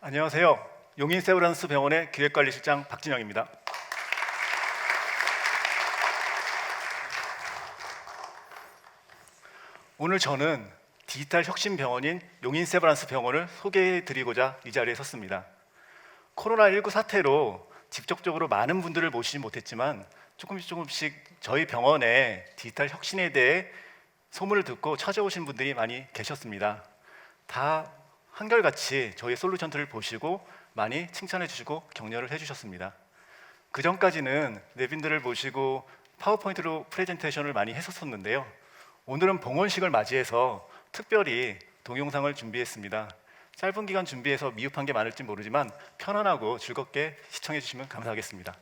안녕하세요. 용인 세브란스 병원의 기획관리실장 박진영입니다. 오늘 저는 디지털 혁신 병원인 용인 세브란스 병원을 소개해 드리고자 이 자리에 섰습니다. 코로나19 사태로 직접적으로 많은 분들을 모시지 못했지만 조금씩 조금씩 저희 병원의 디지털 혁신에 대해 소문을 듣고 찾아오신 분들이 많이 계셨습니다. 다 한결같이 저희 솔루션들을 보시고 많이 칭찬해 주시고 격려를 해 주셨습니다. 그 전까지는 내빈들을 모시고 파워포인트로 프레젠테이션을 많이 했었었는데요. 오늘은 봉헌식을 맞이해서 특별히 동영상을 준비했습니다. 짧은 기간 준비해서 미흡한 게 많을지 모르지만 편안하고 즐겁게 시청해 주시면 감사하겠습니다.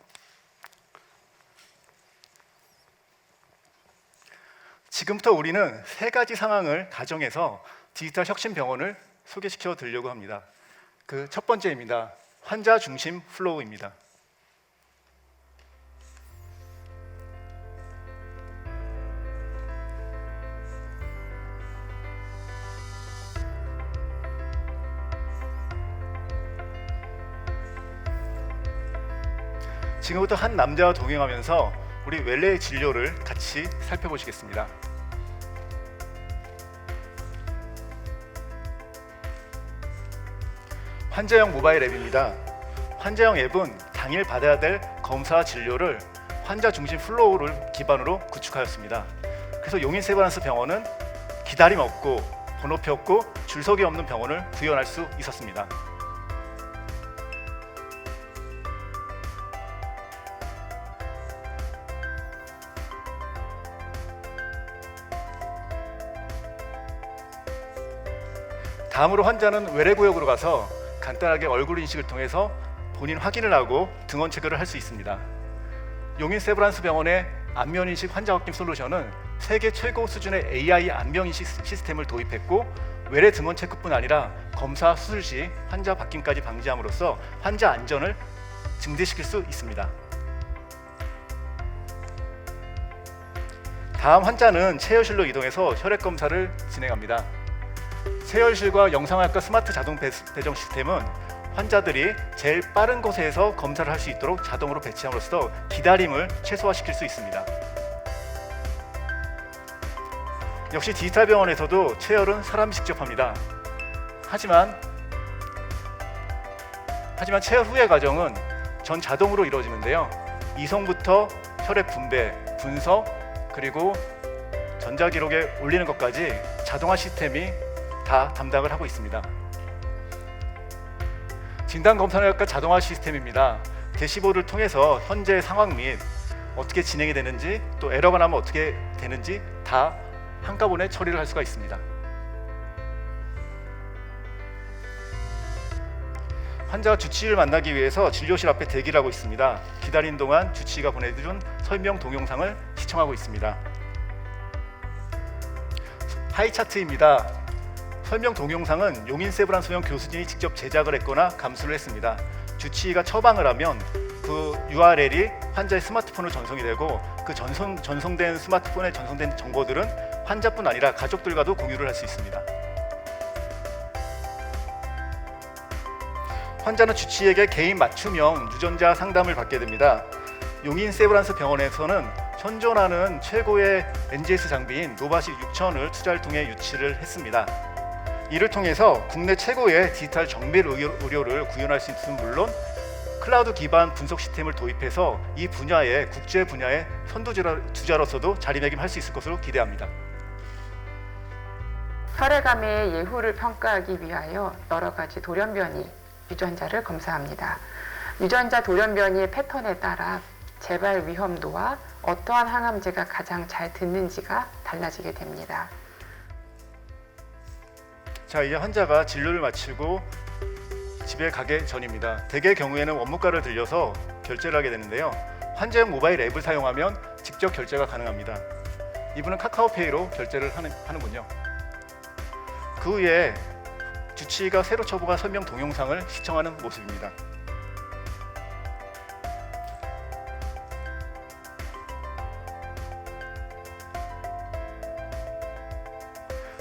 지금부터 우리는 세 가지 상황을 가정해서 디지털 혁신 병원을 소개시켜 드리려고 합니다. 그 첫 번째입니다. 환자 중심 플로우입니다. 지금부터 한 남자와 동행하면서 우리 웰레의 진료를 같이 살펴보시겠습니다. 환자용 모바일 앱입니다. 환자용 앱은 당일 받아야 될 검사와 진료를 환자 중심 플로우를 기반으로 구축하였습니다. 그래서 용인 세브란스 병원은 기다림 없고 번호표 없고 줄서기 없는 병원을 구현할 수 있었습니다. 다음으로 환자는 외래 구역으로 가서 간단하게 얼굴 인식을 통해서 본인 확인을 하고 등원 체크를 할수 있습니다. 용인 세브란스 병원의 안면 인식 환자 확인 솔루션은 세계 최고 수준의 AI 안면 인식 시스템을 도입했고 외래 등원 체크뿐 아니라 검사 수술 시 환자 바뀜까지 방지함으로써 환자 안전을 증대시킬 수 있습니다. 다음 환자는 체열실로 이동해서 혈액 검사를 진행합니다. 세열실과 영상학과 스마트 자동 배- 배정 시스템은 환자들이 제일 빠른 곳에서 검사를 할 수 있도록 자동으로 배치함으로써 기다림을 최소화시킬 수 있습니다. 역시 디지털 병원에서도 체열은 사람이 직접 합니다. 하지만 하지만 체열 후의 과정은 전 자동으로 이루어지는데요. 이송부터 혈액 분배, 분석 그리고 전자 기록에 올리는 것까지 자동화 시스템이 다 담당을 하고 있습니다. 진단 검사학과 자동화 시스템입니다. 대시보드를 통해서 현재 상황 및 어떻게 진행이 되는지 또 에러가 나면 어떻게 되는지 다 한꺼번에 처리를 할 수가 있습니다. 환자가 주치의를 만나기 위해서 진료실 앞에 대기를 하고 있습니다. 기다리는 동안 주치의가 보내준 설명 동영상을 시청하고 있습니다. 하이 차트입니다. 설명 동영상은 용인 세브란스 병 교수진이 직접 제작을 했거나 감수를 했습니다. 주치의가 처방을 하면 그 URL이 환자의 스마트폰으로 전송이 되고 그 전송 전송된 스마트폰에 전송된 정보들은 환자뿐 아니라 가족들과도 공유를 할 수 있습니다. 환자는 주치의에게 개인 맞춤형 유전자 상담을 받게 됩니다. 용인 세브란스 병원에서는 현존하는 최고의 NGS 장비인 노바시 6000을 투자를 통해 유치를 했습니다. 이를 통해서 국내 최고의 디지털 정밀 의료, 의료를 구현할 수 있는 물론 클라우드 기반 분석 시스템을 도입해서 이 분야의 국제 분야의 선두주자로서도 자리매김할 수 있을 것으로 기대합니다. 혈액암의 예후를 평가하기 위하여 여러 가지 돌연변이 유전자를 검사합니다. 유전자 돌연변이의 패턴에 따라 재발 위험도와 어떠한 항암제가 가장 잘 듣는지가 달라지게 됩니다. 자 이제 환자가 진료를 마치고 집에 가기 전입니다. 대개 경우에는 원무과를 들려서 결제를 하게 되는데요. 환자용 모바일 앱을 사용하면 직접 결제가 가능합니다. 이분은 카카오페이로 결제를 하는, 하는군요. 그 후에 주치의가 새로 처부가 설명 동영상을 시청하는 모습입니다.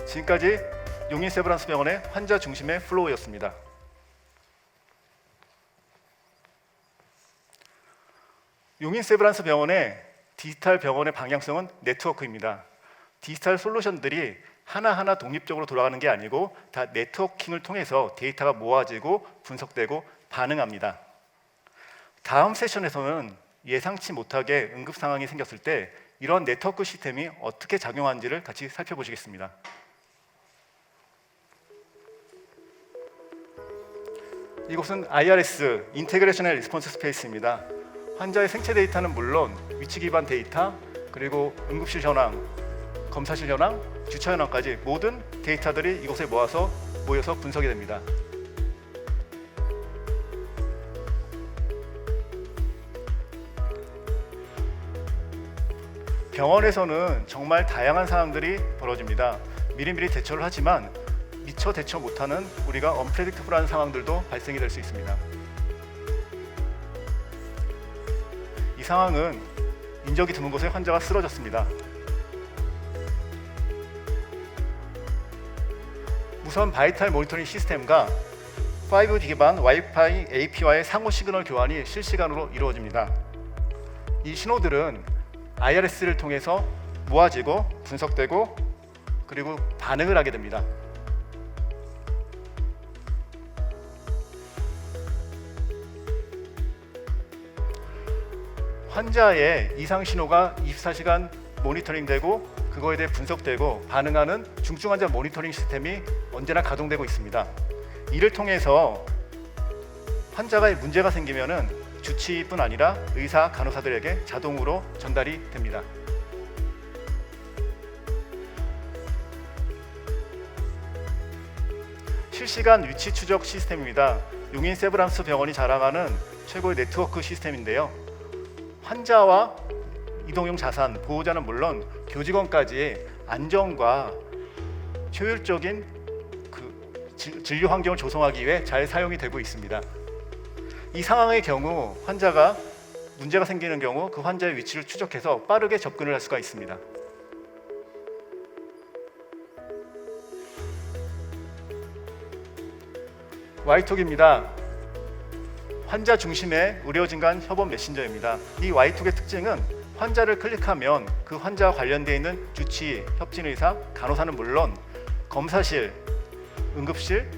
지금까지 용인 세브란스 병원의 환자 중심의 플로우였습니다. 용인 세브란스 병원의 디지털 병원의 방향성은 네트워크입니다. 디지털 솔루션들이 하나하나 독립적으로 돌아가는 게 아니고 다 네트워킹을 통해서 데이터가 모아지고 분석되고 반응합니다. 다음 세션에서는 예상치 못하게 응급 상황이 생겼을 때 이런 네트워크 시스템이 어떻게 작용하는지를 같이 살펴보시겠습니다. 이곳은 IRS 인테그레이션의 리스폰스 스페이스입니다. 환자의 생체 데이터는 물론 위치 기반 데이터 그리고 응급실 현황, 검사실 현황, 주차 현황까지 모든 데이터들이 이곳에 모아서 모여서 분석이 됩니다. 병원에서는 정말 다양한 상황들이 벌어집니다. 미리미리 대처를 하지만 미처 대처 못하는 우리가 언프레딕트블한 상황들도 발생이 될 수 있습니다. 이 상황은 인적이 드문 곳에 환자가 쓰러졌습니다. 무선 바이탈 모니터링 시스템과 5G 기반 와이파이 AP와의 상호 시그널 교환이 실시간으로 이루어집니다. 이 신호들은 IRS를 통해서 모아지고 분석되고 그리고 반응을 하게 됩니다. 환자의 이상 신호가 24시간 모니터링되고 그거에 대해 분석되고 반응하는 중증 환자 모니터링 시스템이 언제나 가동되고 있습니다. 이를 통해서 환자가 문제가 생기면은 주치의뿐 아니라 의사 간호사들에게 자동으로 전달이 됩니다. 실시간 위치 추적 시스템입니다. 용인 세브란스 병원이 자랑하는 최고의 네트워크 시스템인데요. 환자와 이동용 자산 보호자는 물론 교직원까지 안전과 효율적인 그 진- 진료 환경을 조성하기 위해 잘 사용이 되고 있습니다. 이 상황의 경우 환자가 문제가 생기는 경우 그 환자의 위치를 추적해서 빠르게 접근을 할 수가 있습니다. 와이톡입니다. 환자 중심의 의료진 간 협업 메신저입니다. 이 와이톡의 특징은 환자를 클릭하면 그 환자와 관련되어 있는 주치, 협진의사, 간호사는 물론 검사실, 응급실,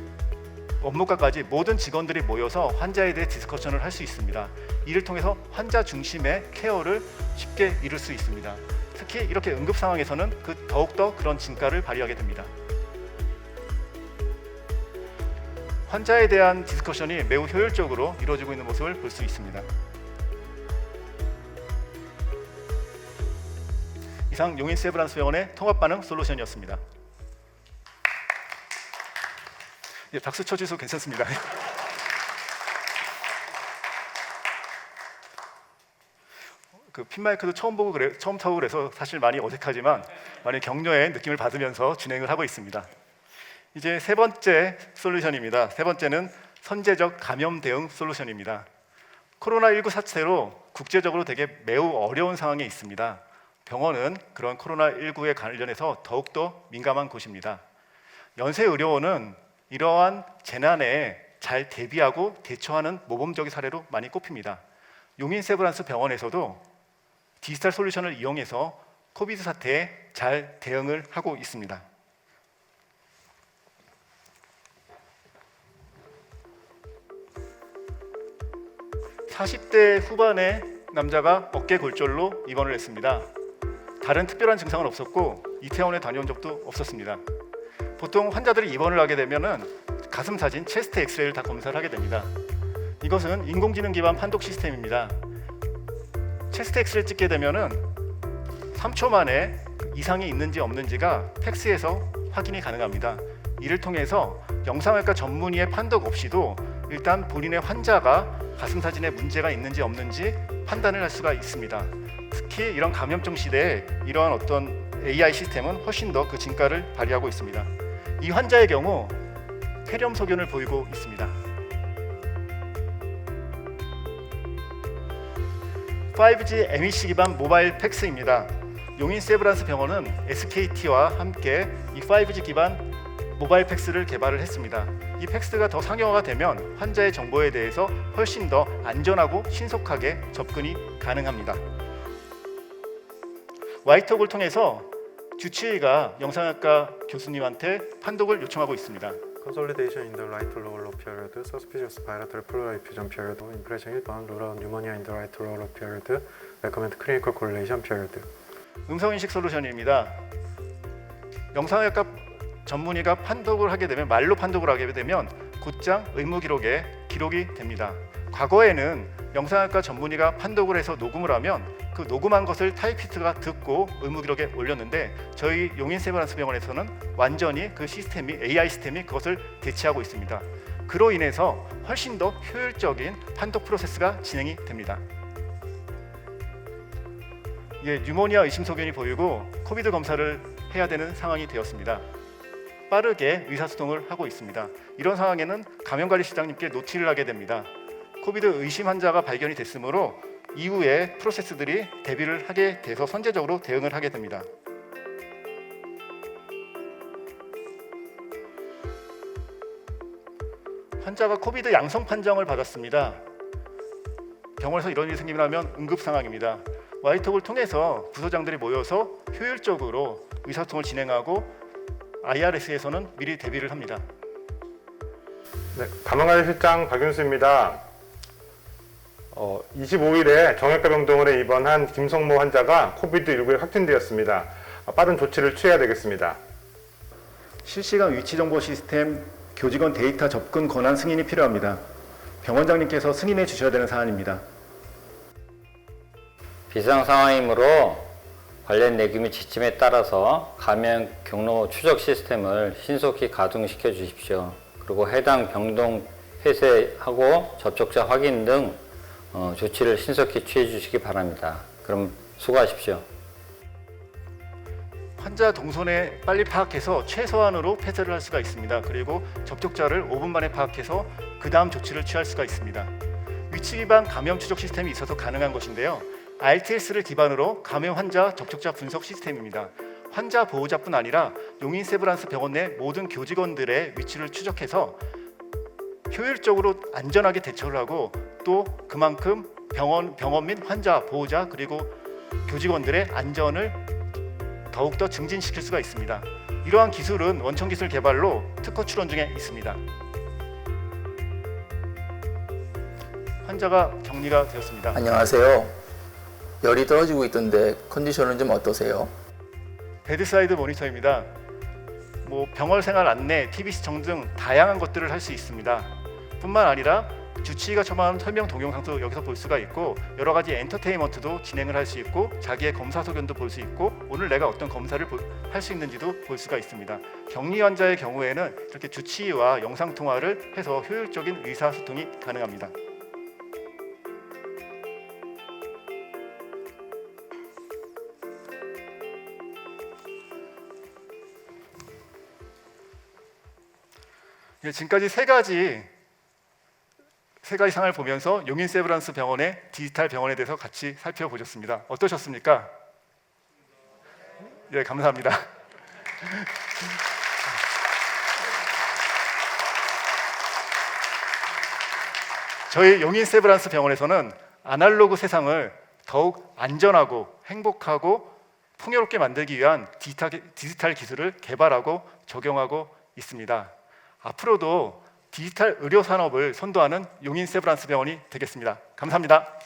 업무과까지 모든 직원들이 모여서 환자에 대해 디스커션을 할 수 있습니다. 이를 통해서 환자 중심의 케어를 쉽게 이룰 수 있습니다. 특히 이렇게 응급 상황에서는 그 더욱더 그런 진가를 발휘하게 됩니다. 환자에 대한 디스커션이 매우 효율적으로 이루어지고 있는 모습을 볼 수 있습니다. 이상 용인 세브란스 병원의 통합 반응 솔루션이었습니다. 예, 박수 쳐주셔서 괜찮습니다. 그 핀마이크도 처음 보고 그래, 처음 타고 그래서 사실 많이 어색하지만 많이 격려의 느낌을 받으면서 진행을 하고 있습니다. 이제 세 번째 솔루션입니다. 세 번째는 선제적 감염 대응 솔루션입니다. 코로나19 사태로 국제적으로 되게 매우 어려운 상황에 있습니다. 병원은 그런 코로나19에 관련해서 더욱더 민감한 곳입니다. 연세 의료원은 이러한 재난에 잘 대비하고 대처하는 모범적인 사례로 많이 꼽힙니다. 용인 세브란스 병원에서도 디지털 솔루션을 이용해서 코비드 사태에 잘 대응을 하고 있습니다. 40대 후반의 남자가 어깨 골절로 입원을 했습니다. 다른 특별한 증상은 없었고 이태원에 다녀온 적도 없었습니다. 보통 환자들이 입원을 하게 되면은 가슴 사진, 체스트 엑스레이를 다 검사를 하게 됩니다. 이것은 인공지능 기반 판독 시스템입니다. 체스트 엑스레이 찍게 되면은 3초 만에 이상이 있는지 없는지가 팩스에서 확인이 가능합니다. 이를 통해서 영상외과 전문의의 판독 없이도 일단 본인의 환자가 가슴 사진에 문제가 있는지 없는지 판단을 할 수가 있습니다. 특히 이런 감염증 시대에 이러한 어떤 AI 시스템은 훨씬 더 그 진가를 발휘하고 있습니다. 이 환자의 경우 폐렴 소견을 보이고 있습니다. 5G MEC 기반 모바일 팩스입니다. 용인 세브란스 병원은 SKT와 함께 이 5G 기반 모바일 팩스를 개발을 했습니다. 이 팩스가 더 상용화가 되면 환자의 정보에 대해서 훨씬 더 안전하고 신속하게 접근이 가능합니다. 와이톡을 통해서 주치의가 영상학과 교수님한테 판독을 요청하고 있습니다. Consolidation in the right lower period, suspicious bilateral pleural effusion period, impression 1번, rural pneumonia in the right lower period, recommend clinical correlation period. 음성인식 솔루션입니다. 영상학과 전문의가 판독을 하게 되면 말로 판독을 하게 되면 곧장 의무 기록에 기록이 됩니다. 과거에는 영상학과 전문의가 판독을 해서 녹음을 하면 그 녹음한 것을 타이피스트가 듣고 의무 기록에 올렸는데 저희 용인 세브란스 병원에서는 완전히 그 시스템이 AI 시스템이 그것을 대체하고 있습니다. 그로 인해서 훨씬 더 효율적인 판독 프로세스가 진행이 됩니다. 예, 뉴모니아 의심 소견이 보이고 코비드 검사를 해야 되는 상황이 되었습니다. 빠르게 의사소통을 하고 있습니다. 이런 상황에는 감염관리실장님께 노티를 하게 됩니다. 코비드 의심 환자가 발견이 됐으므로 이후에 프로세스들이 대비를 하게 돼서 선제적으로 대응을 하게 됩니다. 환자가 코비드 양성 판정을 받았습니다. 병원에서 이런 일이 생기면 응급 상황입니다. 와이톡을 통해서 부서장들이 모여서 효율적으로 의사소통을 진행하고 IRS에서는 미리 대비를 합니다. 네, 감염관리실장 박윤수입니다. 어, 25일에 정형외과 병동으로 입원한 김성모 환자가 코비드19에 확진되었습니다. 어, 빠른 조치를 취해야 되겠습니다. 실시간 위치 정보 시스템 교직원 데이터 접근 권한 승인이 필요합니다. 병원장님께서 승인해 주셔야 되는 사안입니다. 비상 상황이므로 관련 내규 지침에 따라서 감염 경로 추적 시스템을 신속히 가동시켜 주십시오. 그리고 해당 병동 폐쇄하고 접촉자 확인 등 어, 조치를 신속히 취해 주시기 바랍니다. 그럼 수고하십시오. 환자 동선에 빨리 파악해서 최소한으로 폐쇄를 할 수가 있습니다. 그리고 접촉자를 5분 만에 파악해서 그 다음 조치를 취할 수가 있습니다. 위치 기반 감염 추적 시스템이 있어서 가능한 것인데요. RTS를 기반으로 감염 환자 접촉자 분석 시스템입니다. 환자 보호자뿐 아니라 용인 세브란스 병원 내 모든 교직원들의 위치를 추적해서 효율적으로 안전하게 대처를 하고 또 그만큼 병원 병원 및 환자 보호자 그리고 교직원들의 안전을 더욱더 증진시킬 수가 있습니다. 이러한 기술은 원천 기술 개발로 특허 출원 중에 있습니다. 환자가 격리가 되었습니다. 안녕하세요. 열이 떨어지고 있던데 컨디션은 좀 어떠세요? 베드사이드 모니터입니다. 뭐 병원 생활 안내, TV 시청 등 다양한 것들을 할 수 있습니다. 뿐만 아니라 주치의가 첨언한 설명 동영상도 여기서 볼 수가 있고 여러 가지 엔터테인먼트도 진행을 할 수 있고 자기의 검사 소견도 볼 수 있고 오늘 내가 어떤 검사를 할 수 있는지도 볼 수가 있습니다. 격리 환자의 경우에는 이렇게 주치의와 영상 통화를 해서 효율적인 의사 소통이 가능합니다. 지금까지 세 가지 세 가지 상을 보면서 용인 세브란스 병원의 디지털 병원에 대해서 같이 살펴보셨습니다. 어떠셨습니까? 예, 감사합니다. 저희 용인 세브란스 병원에서는 아날로그 세상을 더욱 안전하고 행복하고 풍요롭게 만들기 위한 디지털, 디지털 기술을 개발하고 적용하고 있습니다. 앞으로도 디지털 의료 산업을 선도하는 용인 세브란스 병원이 되겠습니다. 감사합니다.